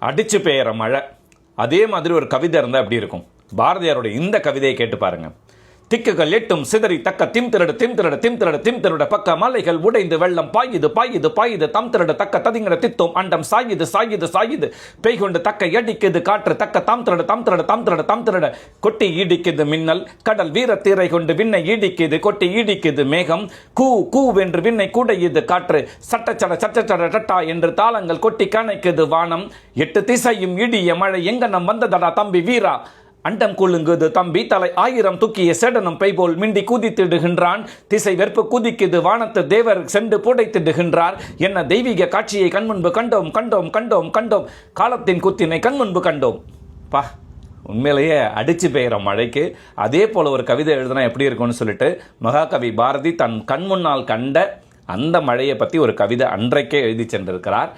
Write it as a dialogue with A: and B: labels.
A: அடிச்சு பெய்கிற மழை. அதே மாதிரி ஒரு கவிதை இருந்தால் எப்படி இருக்கும்? பாரதியாரோட இந்த கவிதையை கேட்டு பாருங்க. திக்குகள் எட்டும் சிதறி தக்க திம் திருட திம் திருட திம் திருட திம் திருட பக்க மலைகள் உடைந்து வெள்ளம் பாயுது பாயுது பாயுது தம் திருட தக்க ததிங்கிற தித்தோம் அண்டம் சாயுது சாயுது சாயுது. பெய்கொண்டு தக்க எடிக்குது காற்று தக்க தாம் திருட தாம் திருட தாம் திருட தாம் திருட. கொட்டி ஈடிக்குது மின்னல் கடல் வீரத்தீரை கொண்டு விண்ணை ஈடிக்குது கொட்டி ஈடிக்குது மேகம். கூ கூ வென்று விண்ணை கூடையுது காற்று. சட்டச்சட சட்டச்சட டட்டா என்று தாளங்கள் கொட்டி கணைக்குது வானம். எட்டு திசையும் இடிய மழை எங்க நம் வந்ததடா தம்பி வீரா? அண்டம் குலுங்குது தம்பி தலை ஆயிரம் தூக்கிய செடனும் பெய்போல் மிண்டி குதித்திடுகின்றான் திசை வெற்பு குதிக்குது வானத்து தேவர் சென்று புடைத்திடுகின்றார் என்ன தெய்வீக காட்சியை கண்முன்பு கண்டோம் கண்டோம் கண்டோம் கண்டோம். காலத்தின் குத்தினை கண்முன்பு கண்டோம். பா உண்மையிலேயே அடித்து பெய்கிற மழைக்கு அதே போல் ஒரு கவிதை எழுதுனா எப்படி இருக்கும்னு சொல்லிட்டு மகாகவி பாரதி தன் கண் முன்னால் கண்ட அந்த மழையை பற்றி ஒரு கவிதை அன்றைக்கே எழுதி சென்றிருக்கிறார்.